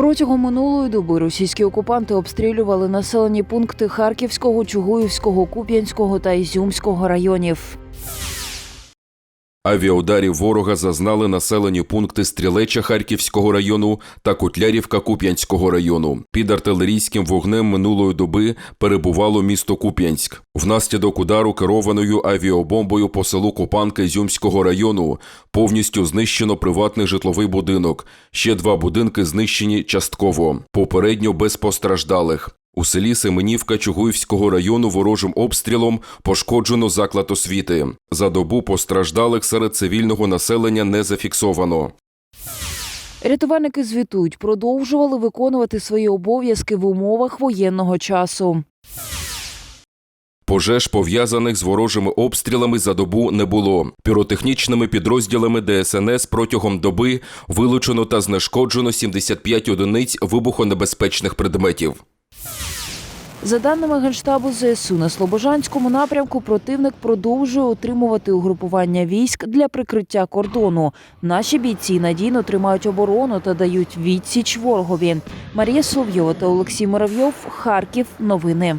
Протягом минулої доби російські окупанти обстрілювали населені пункти Харківського, Чугуївського, Куп'янського та Ізюмського районів. Авіаударів ворога зазнали населені пункти Стрілеча Харківського району та Котлярівка Куп'янського району. Під артилерійським вогнем минулої доби перебувало місто Куп'янськ. Внаслідок удару керованою авіабомбою по селу Купанка Ізюмського району повністю знищено приватний житловий будинок. Ще два будинки знищені частково. Попередньо без постраждалих. У селі Семенівка Чугуївського району ворожим обстрілом пошкоджено заклад освіти. За добу постраждалих серед цивільного населення не зафіксовано. Рятувальники звітують, продовжували виконувати свої обов'язки в умовах воєнного часу. Пожеж, пов'язаних з ворожими обстрілами, за добу не було. Піротехнічними підрозділами ДСНС протягом доби вилучено та знешкоджено 75 одиниць вибухонебезпечних предметів. За даними Генштабу ЗСУ, на Слобожанському напрямку противник продовжує отримувати угрупування військ для прикриття кордону. Наші бійці надійно тримають оборону та дають відсіч ворогові. Марія Соловйова та Олексій Муравйов. Харків. Новини.